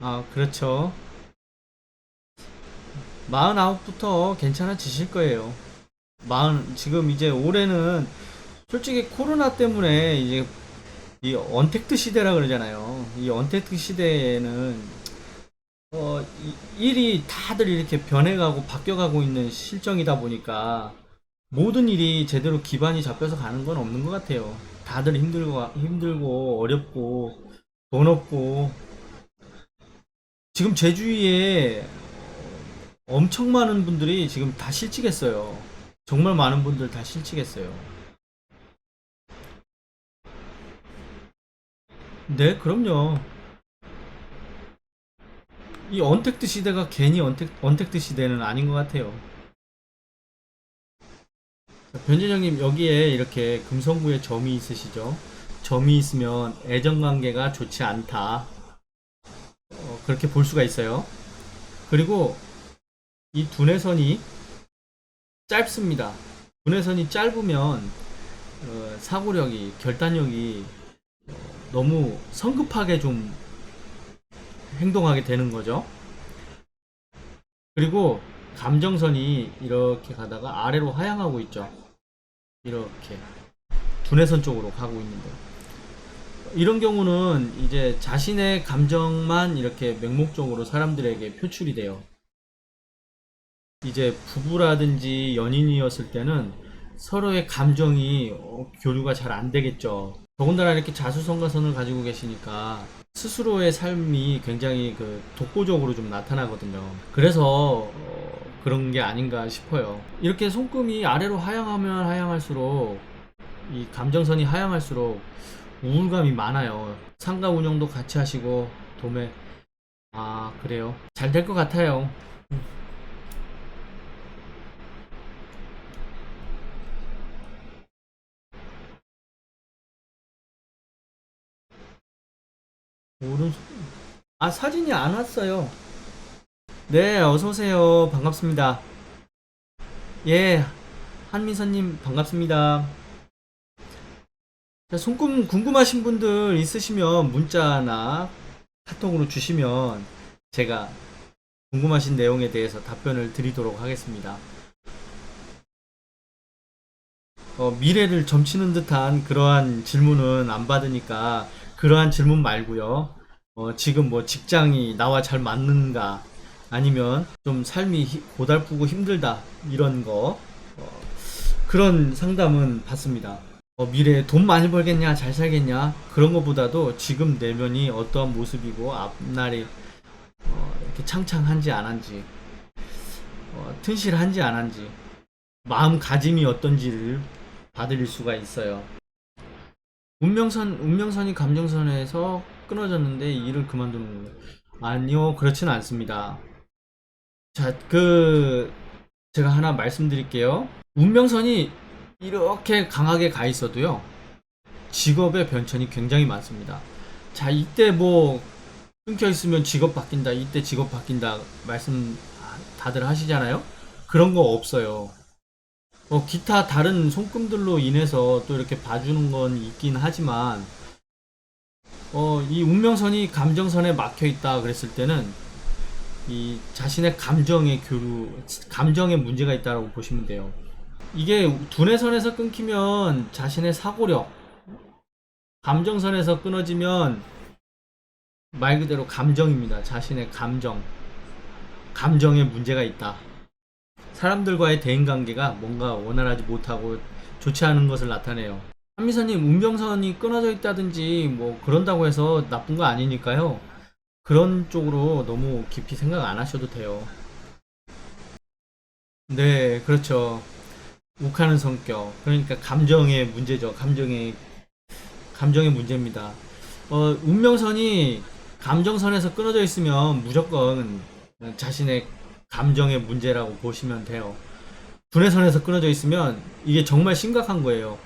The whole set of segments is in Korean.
아, 그렇죠. 49부터 괜찮아지실 거예요. 마흔, 지금 이제 올해는 솔직히 코로나 때문에 이제 이 언택트 시대라 그러잖아요. 이 언택트 시대에는 어, 이- 일이 다들 이렇게 변해가고 바뀌어가고 있는 실정이다 보니까 모든 일이 제대로 기반이 잡혀서 가는 건 없는 것 같아요. 다들 힘들고, 힘들고, 어렵고, 돈 없고. 지금 제 주위에 엄청 많은 분들이 지금 다 실직했어요. 정말 많은 분들 다 실직했어요. 네, 그럼요. 이 언택트 시대가 괜히 언택, 언택트 시대는 아닌 것 같아요. 자, 변진영님 여기에 이렇게 금성구에 점이 있으시죠? 점이 있으면 애정관계가 좋지 않다. 어, 그렇게 볼 수가 있어요. 그리고 이 두뇌선이 짧습니다. 두뇌선이 짧으면 어, 사고력이, 결단력이 어, 너무 성급하게 좀 행동하게 되는 거죠. 그리고 감정선이 이렇게 가다가 아래로 하향하고 있죠. 이렇게 두뇌선 쪽으로 가고 있는데 이런 경우는 이제 자신의 감정만 이렇게 맹목적으로 사람들에게 표출이 돼요. 이제 부부라든지 연인이었을 때는 서로의 감정이 어, 교류가 잘 안 되겠죠. 더군다나 이렇게 자수성가선을 가지고 계시니까 스스로의 삶이 굉장히 그 독보적으로 좀 나타나거든요. 그래서 어, 그런 게 아닌가 싶어요. 이렇게 손금이 아래로 하향하면 하향할수록 이 감정선이 하향할수록 우울감이 많아요. 상가 운영도 같이 하시고 도매 아 그래요. 잘 될 것 같아요. 오른손 아 사진이 안 왔어요. 네 어서 오세요. 반갑습니다. 예 한민서님 반갑습니다. 자, 손금 궁금하신 분들 있으시면 문자나 카톡으로 주시면 제가 궁금하신 내용에 대해서 답변을 드리도록 하겠습니다. 어, 미래를 점치는 듯한 그러한 질문은 안 받으니까 그러한 질문 말고요. 어, 지금 뭐 직장이 나와 잘 맞는가 아니면 좀 삶이 히- 고달프고 힘들다 이런 거 어, 그런 상담은 받습니다. 어, 미래에 돈 많이 벌겠냐, 잘 살겠냐, 그런 것보다도 지금 내면이 어떠한 모습이고, 앞날이 어, 이렇게 창창한지 안 한지, 어, 튼실한지 안 한지, 마음가짐이 어떤지를 받을 수가 있어요. 운명선, 운명선이 감정선에서 끊어졌는데 일을 그만두는. 아니요, 그렇지는 않습니다. 자, 그, 제가 하나 말씀드릴게요. 운명선이 이렇게 강하게 가 있어도요, 직업의 변천이 굉장히 많습니다. 자, 이때 뭐, 끊겨 있으면 직업 바뀐다, 이때 직업 바뀐다, 말씀 다들 하시잖아요? 그런 거 없어요. 어, 기타 다른 손금들로 인해서 또 이렇게 봐주는 건 있긴 하지만, 어, 이 운명선이 감정선에 막혀 있다 그랬을 때는, 이 자신의 감정의 교류, 감정에 문제가 있다고 보시면 돼요. 이게 두뇌선에서 끊기면 자신의 사고력, 감정선에서 끊어지면 말 그대로 감정입니다. 자신의 감정. 감정에 문제가 있다. 사람들과의 대인관계가 뭔가 원활하지 못하고 좋지 않은 것을 나타내요. 한미선님, 운명선이 끊어져 있다든지 뭐 그런다고 해서 나쁜 거 아니니까요. 그런 쪽으로 너무 깊이 생각 안 하셔도 돼요. 네, 그렇죠. 욱하는 성격. 그러니까 감정의 문제죠. 감정의 감정의 문제입니다. 어, 운명선이 감정선에서 끊어져 있으면 무조건 자신의 감정의 문제라고 보시면 돼요. 두뇌선에서 끊어져 있으면 이게 정말 심각한 거예요.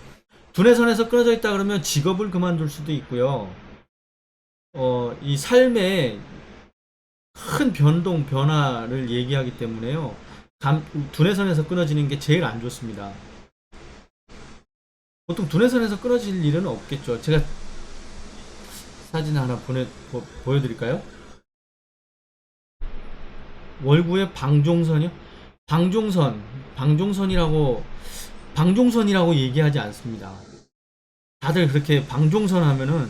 두뇌선에서 끊어져 있다 그러면 직업을 그만둘 수도 있고요. 어, 이 삶에 큰 변동, 변화를 얘기하기 때문에요. 감, 두뇌선에서 끊어지는 게 제일 안 좋습니다. 보통 두뇌선에서 끊어질 일은 없겠죠. 제가 사진 하나 보내 보, 보여드릴까요? 월구의 방종선이요? 방종선, 방종선이라고 방종선이라고 얘기하지 않습니다. 다들 그렇게 방종선 하면은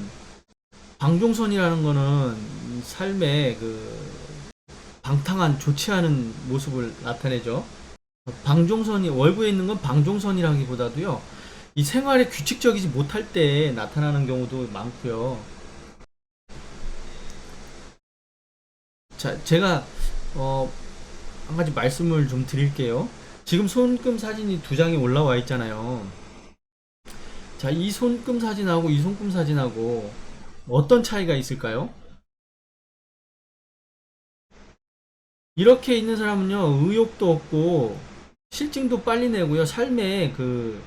방종선이라는 거는 삶의 그 방탕한 좋지 않은 모습을 나타내죠. 방종선이 월구에 있는 건 방종선이라기보다도요. 이 생활에 규칙적이지 못할 때 나타나는 경우도 많고요. 자, 제가 어, 한 가지 말씀을 좀 드릴게요. 지금 손금 사진이 두 장이 올라와 있잖아요. 자, 이 손금 사진하고 이 손금 사진하고 어떤 차이가 있을까요? 이렇게 있는 사람은요, 의욕도 없고, 실증도 빨리 내고요, 삶에 그,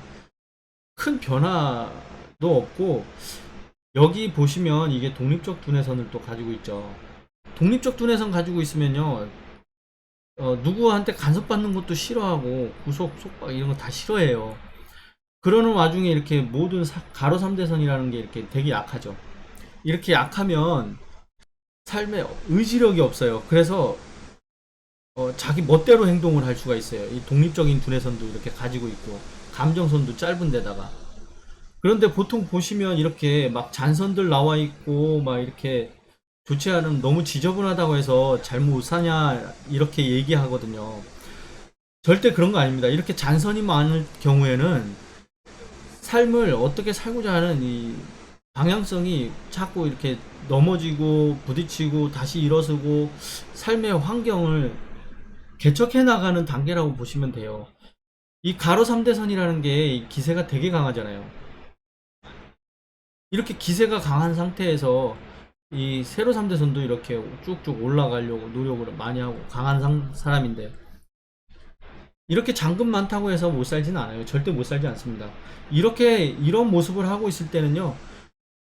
큰 변화도 없고, 여기 보시면 이게 독립적 두뇌선을 또 가지고 있죠. 독립적 두뇌선 가지고 있으면요, 어, 누구한테 간섭받는 것도 싫어하고, 구속, 속박 이런 거 다 싫어해요. 그러는 와중에 이렇게 모든 사- 가로 3대선이라는 게 이렇게 되게 약하죠. 이렇게 약하면 삶에 의지력이 없어요. 그래서 어, 자기 멋대로 행동을 할 수가 있어요. 이 독립적인 두뇌선도 이렇게 가지고 있고 감정선도 짧은 데다가 그런데 보통 보시면 이렇게 막 잔선들 나와 있고 막 이렇게 않은 너무 지저분하다고 해서 잘못 사냐 이렇게 얘기하거든요. 절대 그런 거 아닙니다. 이렇게 잔선이 많을 경우에는 삶을 어떻게 살고자 하는 이 방향성이 자꾸 이렇게 넘어지고 부딪히고 다시 일어서고 삶의 환경을 개척해 나가는 단계라고 보시면 돼요. 이 가로 3대선이라는 게 기세가 되게 강하잖아요. 이렇게 기세가 강한 상태에서 이 세로 3대선도 이렇게 쭉쭉 올라가려고 노력을 많이 하고 강한 상- 사람인데 이렇게 잔금 많다고 해서 못 살지는 않아요. 절대 못 살지 않습니다. 이렇게 이런 모습을 하고 있을 때는요.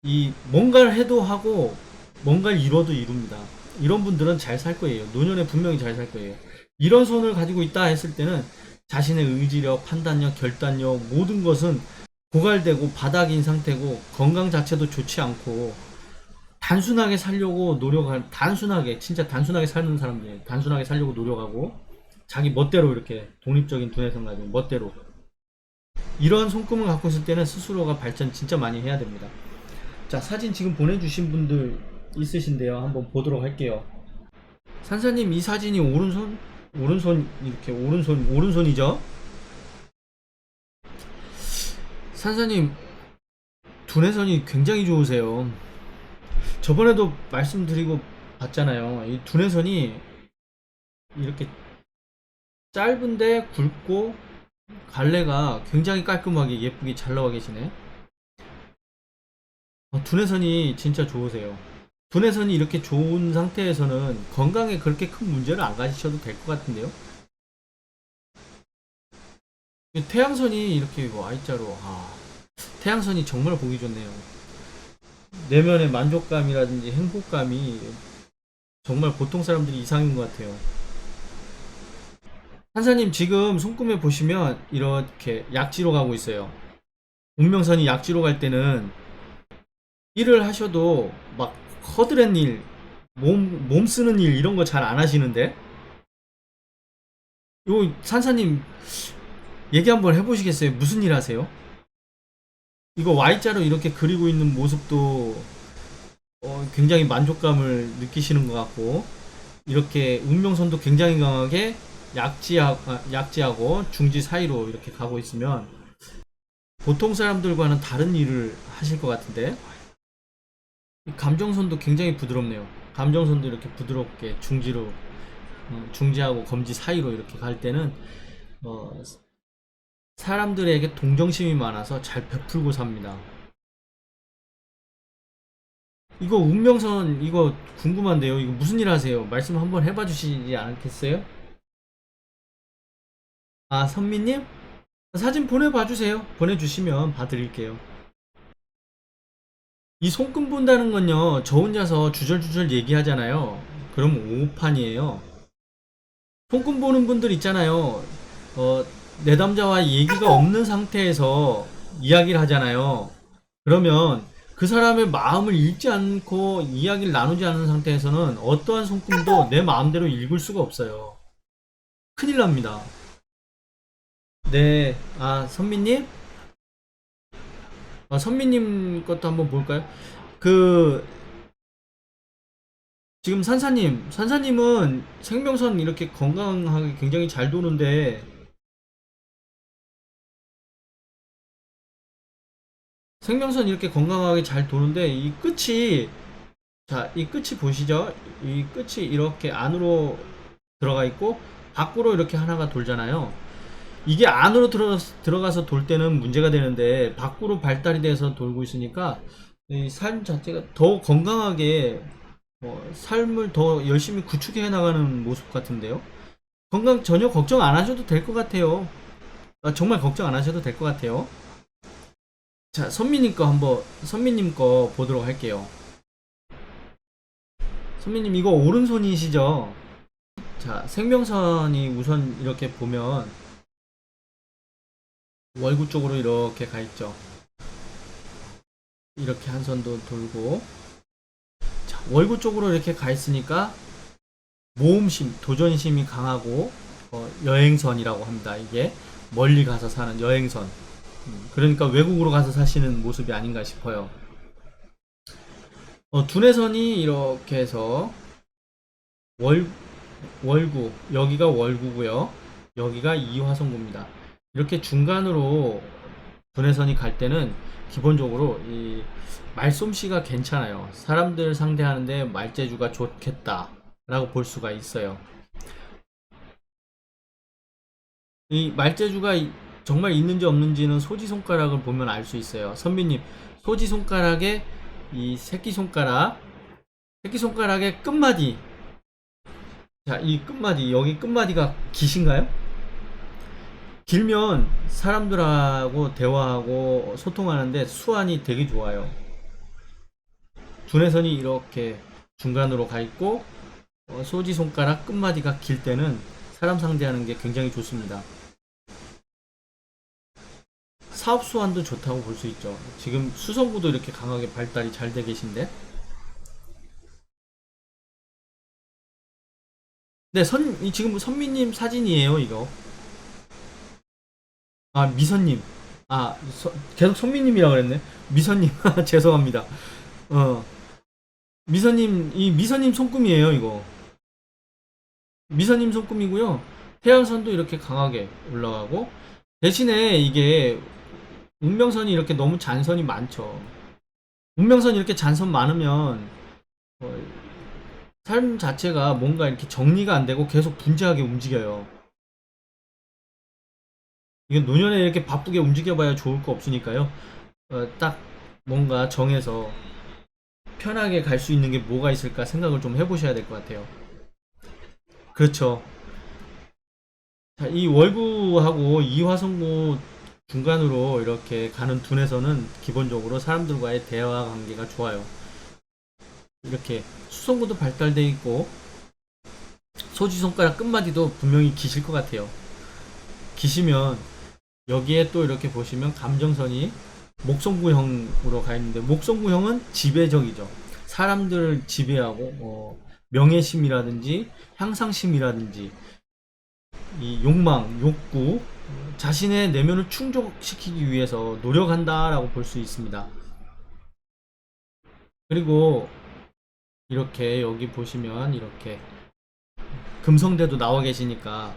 이 뭔가를 해도 하고 뭔가를 이뤄도 이룹니다. 이런 분들은 잘 살 거예요. 노년에 분명히 잘 살 거예요. 이런 손을 가지고 있다 했을 때는 자신의 의지력, 판단력, 결단력 모든 것은 고갈되고 바닥인 상태고 건강 자체도 좋지 않고 단순하게 살려고 노력한 단순하게 진짜 단순하게 사는 사람들 단순하게 살려고 노력하고 자기 멋대로 이렇게 독립적인 두뇌선 가지고 멋대로 이런 손금을 갖고 있을 때는 스스로가 발전 진짜 많이 해야 됩니다. 자 사진 지금 보내주신 분들 있으신데요. 한번 보도록 할게요. 산사님 이 사진이 오른손 오른손 이렇게 오른손 오른손이죠? 산사님 두뇌선이 굉장히 좋으세요. 저번에도 말씀드리고 봤잖아요. 이 두뇌선이 이렇게 짧은데 굵고 갈래가 굉장히 깔끔하게 예쁘게 잘 나와 계시네. 어, 두뇌선이 진짜 좋으세요. 두뇌선이 이렇게 좋은 상태에서는 건강에 그렇게 큰 문제를 안 가지셔도 될 것 같은데요. 이 태양선이 이렇게 뭐 I자로 아, 태양선이 정말 보기 좋네요. 내면의 만족감이라든지 행복감이 정말 보통 사람들이 이상인 것 같아요. 한사님 지금 손금에 보시면 이렇게 약지로 가고 있어요. 운명선이 약지로 갈 때는 일을 하셔도 막 허드렛 일, 몸, 몸 쓰는 일 이런 거 잘 안 하시는데 요 산사님 얘기 한번 해보시겠어요? 무슨 일 하세요? 이거 Y자로 이렇게 그리고 있는 모습도 어, 굉장히 만족감을 느끼시는 것 같고 이렇게 운명선도 굉장히 강하게 약지하고, 아, 약지하고 중지 사이로 이렇게 가고 있으면 보통 사람들과는 다른 일을 하실 것 같은데 이 감정선도 굉장히 부드럽네요. 감정선도 이렇게 부드럽게 중지로 어, 중지하고 검지 사이로 이렇게 갈 때는 어, 사람들에게 동정심이 많아서 잘 베풀고 삽니다. 이거 운명선 이거 궁금한데요. 이거 무슨 일 하세요? 말씀 한번 해봐 주시지 않겠어요? 아 선미님 사진 보내봐 주세요. 보내주시면 봐드릴게요. 이 손금 본다는 건요. 저 혼자서 주절주절 얘기하잖아요. 그럼 오판이에요. 손금 보는 분들 있잖아요. 어, 내담자와 얘기가 없는 상태에서 이야기를 하잖아요. 그러면 그 사람의 마음을 읽지 않고 이야기를 나누지 않은 상태에서는 어떠한 손금도 내 마음대로 읽을 수가 없어요. 큰일 납니다. 네, 아, 선미님? 아, 선미님 것도 한번 볼까요? 그, 지금 산사님, 산사님은 생명선 이렇게 건강하게 굉장히 잘 도는데, 생명선 이렇게 건강하게 잘 도는데, 이 끝이, 자, 이 끝이 보시죠? 이 끝이 이렇게 안으로 들어가 있고, 밖으로 이렇게 하나가 돌잖아요. 이게 안으로 들어, 들어가서 돌 때는 문제가 되는데, 밖으로 발달이 돼서 돌고 있으니까, 이 삶 자체가 더 건강하게 어, 삶을 더 열심히 구축해 나가는 모습 같은데요. 건강 전혀 걱정 안 하셔도 될 것 같아요. 아, 정말 걱정 안 하셔도 될 것 같아요. 자, 선미님 거 한번 선미님 거 보도록 할게요. 선미님 이거 오른손이시죠? 자, 생명선이 우선 이렇게 보면 월구 쪽으로 이렇게 가 있죠. 이렇게 한 선도 돌고 자, 월구 쪽으로 이렇게 가 있으니까 모험심, 도전심이 강하고 어, 여행선이라고 합니다. 이게 멀리 가서 사는 여행선. 음, 그러니까 외국으로 가서 사시는 모습이 아닌가 싶어요. 어, 두뇌선이 이렇게 해서 월 월구 여기가 월구고요. 여기가 이화성구입니다. 이렇게 중간으로 두뇌선이 갈 때는 기본적으로 이 말솜씨가 괜찮아요. 사람들 상대하는데 말재주가 좋겠다 라고 볼 수가 있어요. 이 말재주가 이- 정말 있는지 없는지는 소지 손가락을 보면 알 수 있어요. 선비님, 소지 손가락에 이 새끼 손가락, 새끼 손가락의 끝마디. 자, 이 끝마디, 여기 끝마디가 기신가요? 길면 사람들하고 대화하고 소통하는데 수완이 되게 좋아요. 두뇌선이 이렇게 중간으로 가 있고 어, 소지 손가락 끝마디가 길 때는 사람 상대하는 게 굉장히 좋습니다. 사업 수완도 좋다고 볼 수 있죠. 지금 수성구도 이렇게 강하게 발달이 잘 돼 계신데. 네, 선, 이 지금 선미님 사진이에요, 이거. 아, 미선님. 아, 서- 계속 선미님이라 그랬네. 미선님. 죄송합니다. 어. 미선님, 이 미선님 손금이에요, 이거. 미선님 손금이고요. 태양선도 이렇게 강하게 올라가고, 대신에 이게 운명선이 이렇게 너무 잔선이 많죠. 운명선이 이렇게 잔선 많으면, 어, 삶 자체가 뭔가 이렇게 정리가 안 되고 계속 분주하게 움직여요. 이건 노년에 이렇게 바쁘게 움직여봐야 좋을 거 없으니까요. 어, 딱 뭔가 정해서 편하게 갈 수 있는 게 뭐가 있을까 생각을 좀 해보셔야 될 것 같아요. 그렇죠. 자, 이 월구하고 이화성구 중간으로 이렇게 가는 둔에서는 기본적으로 사람들과의 대화 관계가 좋아요. 이렇게 수성구도 발달돼 있고 소지 손가락 끝마디도 분명히 기실 것 같아요. 기시면 여기에 또 이렇게 보시면 감정선이 목성구형으로 가 있는데 목성구형은 지배적이죠. 사람들을 지배하고 뭐 명예심이라든지 향상심이라든지 이 욕망, 욕구, 자신의 내면을 충족시키기 위해서 노력한다라고 볼 수 있습니다. 그리고 이렇게 여기 보시면 이렇게 금성대도 나와 계시니까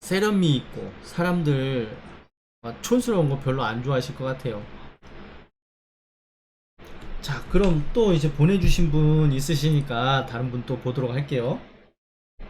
세련미 있고 사람들 아, 촌스러운 거 별로 안 좋아하실 것 같아요. 자, 그럼 또 이제 보내주신 분 있으시니까 다른 분 또 보도록 할게요.